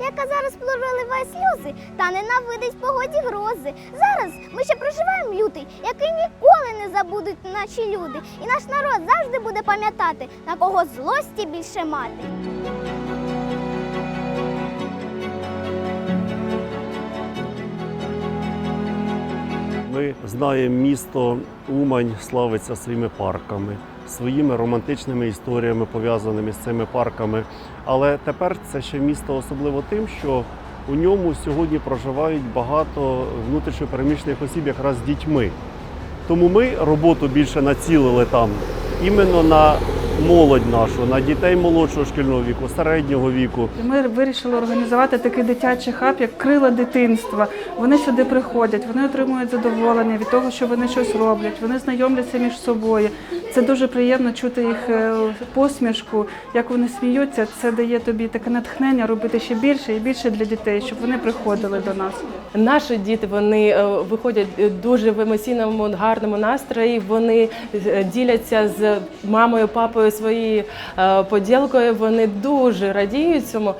яка зараз проливає сльози та ненавидить погоді грози. Зараз ми ще проживаємо лютий, який ніколи не забудуть наші люди. І наш народ завжди буде пам'ятати, на кого злості більше мати. Ми знаємо місто Умань славиться своїми парками, своїми романтичними історіями, пов'язаними з цими парками. Але тепер це ще місто особливо тим, що у ньому сьогодні проживають багато внутрішньопереміщених осіб якраз з дітьми. Тому ми роботу більше націлили там іменно на молодь нашу, на дітей молодшого шкільного віку, середнього віку. Ми вирішили організувати такий дитячий хаб, як крила дитинства. Вони сюди приходять, вони отримують задоволення від того, що вони щось роблять, вони знайомляться між собою. Це дуже приємно чути їх е, посмішку, як вони сміються. Це дає тобі таке натхнення робити ще більше і більше для дітей, щоб вони приходили до нас. Наші діти вони е, виходять е, дуже в емоційному гарному настрої. Вони діляться з мамою, папою своєю е, поділкою. Вони дуже радіють цьому.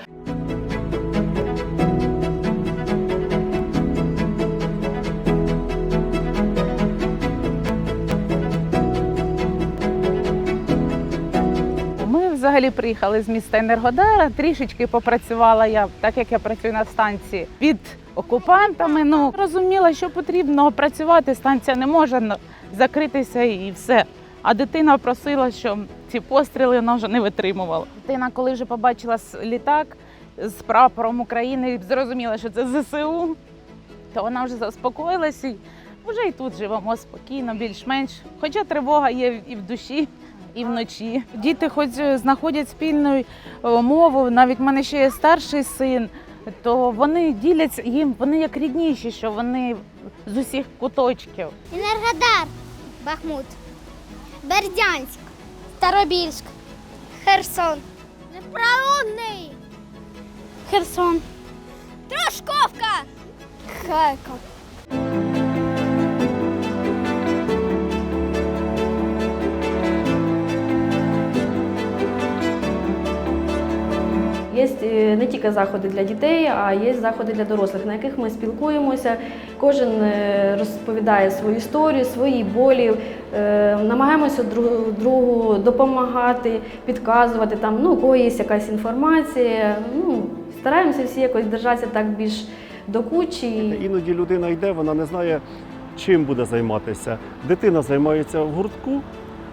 Взагалі приїхали з міста Енергодара. Трішечки попрацювала я, так як я працюю на станції під окупантами. Ну розуміла, що потрібно працювати. Станція не може закритися і все. А дитина просила, що ці постріли вона вже не витримувала. Дитина, коли вже побачила літак з прапором України, зрозуміла, що це ЗСУ, то вона вже заспокоїлася. І вже і тут живемо спокійно, більш-менш. Хоча тривога є і в душі і вночі. Діти, хоч знаходять спільну е, мову, навіть в мене ще є старший син, то вони діляться їм, вони як рідніші, що вони з усіх куточків. Енергодар, Бахмут, Бердянськ, Старобільськ, Херсон, Неправонний, Херсон, Трошковка, Харків. Не тільки заходи для дітей, а є заходи для дорослих, на яких ми спілкуємося. Кожен е, розповідає свою історію, свої болі. Е, Намагаємося друг другу допомагати, підказувати там, ну, у кого є якась інформація. Ну, стараємося всі якось держатися так більш до кучі. Іноді людина йде, вона не знає, чим буде займатися. Дитина займається в гуртку,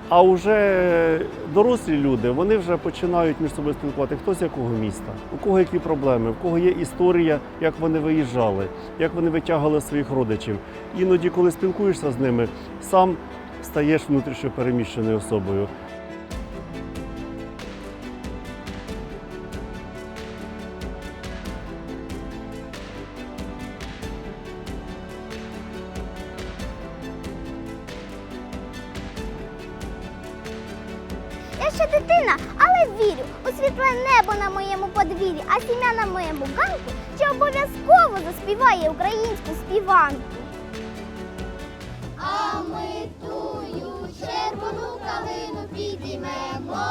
а вже дорослі люди вони вже починають між собою спілкувати, хто з якого міста, у кого які проблеми, в кого є історія, як вони виїжджали, як вони витягали своїх родичів. Іноді, коли спілкуєшся з ними, сам стаєш внутрішньо переміщеною особою. Я ще дитина, але вірю у світле небо на моєму подвір'ї, а сім'я на моєму ганку, що обов'язково заспіває українську співанку. А ми тую червону калину підіймемо,